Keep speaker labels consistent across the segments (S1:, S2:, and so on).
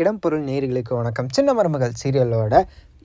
S1: இடம்பொருள் நேர்களுக்கு வணக்கம். சின்ன மருமகள் சீரியலோட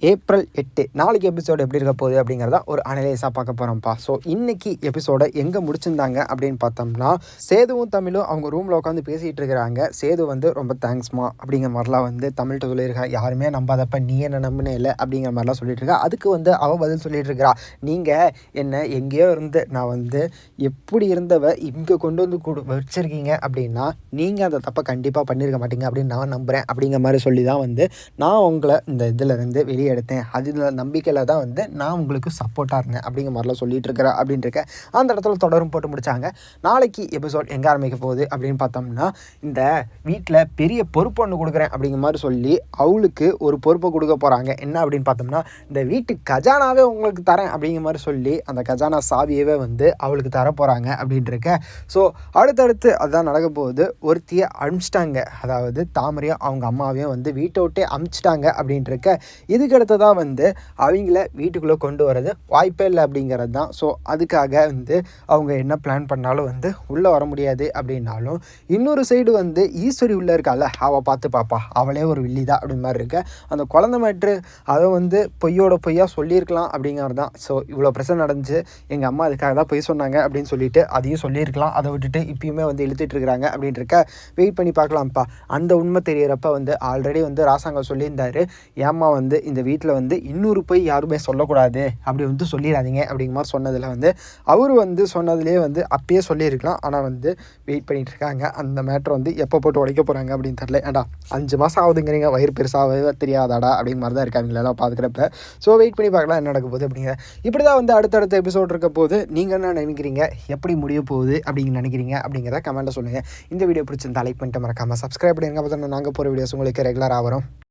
S1: ஏப்ரல் எட்டு. நாளைக்கு எபிசோடு எப்படி இருக்க போகுது அப்படிங்கிறத ஒரு அனலைஸாக பார்க்க போகிறோம்ப்பா ஸோ இன்னைக்கு எபிசோடை எங்கே முடிச்சிருந்தாங்க அப்படின்னு பார்த்தோம்னா சேதுவும் தமிழும் அவங்க ரூமில் உட்காந்து பேசிகிட்டு இருக்கிறாங்க. சேது வந்து ரொம்ப தேங்க்ஸ்மா அப்படிங்கிற மாதிரிலாம் வந்து தமிழ்கிட்ட சொல்லியிருக்கா. யாருமே நம்பாதப்ப நீ என்ன நம்பினே இல்லை அப்படிங்கிற மாதிரிலாம் சொல்லிட்டு இருக்கா. அதுக்கு வந்து அவள் பதில் சொல்லிட்டு இருக்கிறா. நீங்கள் என்ன எங்கேயோ இருந்து நான் வந்து எப்படி இருந்தவ இங்கே கொண்டு வந்து கொடு வச்சிருக்கீங்க அப்படின்னா நீங்கள் அந்த தப்பை கண்டிப்பாக பண்ணியிருக்க மாட்டீங்க அப்படின்னு நான் நம்புகிறேன் அப்படிங்கிற மாதிரி சொல்லி தான் வந்து நான் உங்களை இந்த இதில் இருந்து வெளியே எடுத்தேன் அதில் நம்பிக்கையில் தான் வந்து நான் உங்களுக்கு சப்போர்ட்டாக இருந்தேன் அப்படிங்கிற மாதிரிலாம் சொல்லிட்டு இருக்கிறேன் அப்படின்னு இருக்கேன். அந்த இடத்துல தொடரும் போட்டு முடிச்சாங்க. நாளைக்கு எபிசோட் எங்கே ஆரம்பிக்க போகுது அப்படின்னு பார்த்தோம்னா இந்த வீட்டில் பெரிய பொறுப்பு ஒன்று கொடுக்குறேன் அப்படிங்கிற மாதிரி சொல்லி அவளுக்கு ஒரு பொறுப்பை கொடுக்க போகிறாங்க என்ன அப்படின்னு பார்த்தோம்னா இந்த வீட்டு கஜானாவே உங்களுக்கு தரேன் அப்படிங்கிற மாதிரி சொல்லி அந்த கஜானா சாவியவே வந்து அவளுக்கு தர போகிறாங்க அப்படின்ட்டு இருக்க ஸோ அடுத்தடுத்து அதுதான் நடக்க போகுது. ஒருத்தியை அனுப்பிச்சிட்டாங்க. அதாவது தாமரையும் அவங்க அம்மாவையும் வந்து வீட்டை விட்டே அமிச்சிட்டாங்க அப்படின்ட்டு இருக்க இதுக்கு அடுத்ததாக வந்து அவங்கள வீட்டுக்குள்ளே கொண்டு வரது வாய்ப்பே இல்லை அப்படிங்கிறது தான். ஸோ அதுக்காக வந்து அவங்க என்ன பிளான் பண்ணாலும் வந்து உள்ளே வர முடியாது அப்படின்னாலும் இன்னொரு சைடு வந்து ஈஸ்வரி உள்ளே இருக்கால அவள் பார்த்து பாப்பா அவளே ஒரு வில்லி தான் அப்படி மாதிரி இருக்க. அந்த குழந்தை மேட்ரு அதை வந்து பொய்யோட பொய்யா சொல்லியிருக்கலாம் அப்படிங்கிறது தான். ஸோ இவ்வளோ பிரச்சனை நடந்துச்சு எங்கள் அம்மா அதுக்காக தான் பொய் சொன்னாங்க அப்படின்னு சொல்லிட்டு அதையும் சொல்லியிருக்கலாம். அதை விட்டுட்டு இப்பயுமே வந்து இழுத்துட்டு இருக்கிறாங்க அப்படின்ட்டு இருக்க வெயிட் பண்ணி பார்க்கலாம்ப்பா. அந்த உண்மை தெரியறப்ப வந்து ஆல்ரெடி வந்து ராசாங்க சொல்லியிருந்தாரு. ஏம்மா வந்து இந்த வீட்டில் வந்து இன்னொரு போய் யாருமே சொல்லக்கூடாது அப்படி வந்து சொல்லிடாதீங்க அப்படிங்கிற மாதிரி சொன்னதில் வந்து அவர் வந்து சொன்னதுலேயே வந்து அப்பயே சொல்லியிருக்கலாம். ஆனால் வந்து வெயிட் பண்ணிகிட்டு இருக்காங்க. அந்த மேட்ரு வந்து எப்போ போட்டு உடைக்க போகிறாங்க அப்படின்னு தெரில ஏடா அஞ்சு மாதம் ஆகுதுங்கிறீங்க. வயிறு பெருசாகவே தெரியாதாடா அப்படிங்கிற மாதிரி தான் இருக்காங்க எல்லாம் பார்த்துக்கிறப்ப ஸோ வெயிட் பண்ணி பார்க்கலாம் என்ன நடக்க போகுது அப்படிங்கிற. இப்படி தான் வந்து அடுத்தடுத்த எபிசோட் இருக்க போது நீங்கள் என்ன நினைக்கிறீங்க? எப்படி முடிய போகுது அப்படிங்க நினைக்கிறீங்க அப்படிங்கிறத கமெண்ட்டில் சொல்லுங்கள் இந்த வீடியோ பிடிச்சிருந்தா லைக் பண்ணிட்டு மறக்காமல் சப்ஸ்கிரைப் பண்ணிருங்க. பார்த்தோம்னா நாங்கள் போகிற வீடியோஸ் உங்களுக்கு ரெகுலராக வரும்.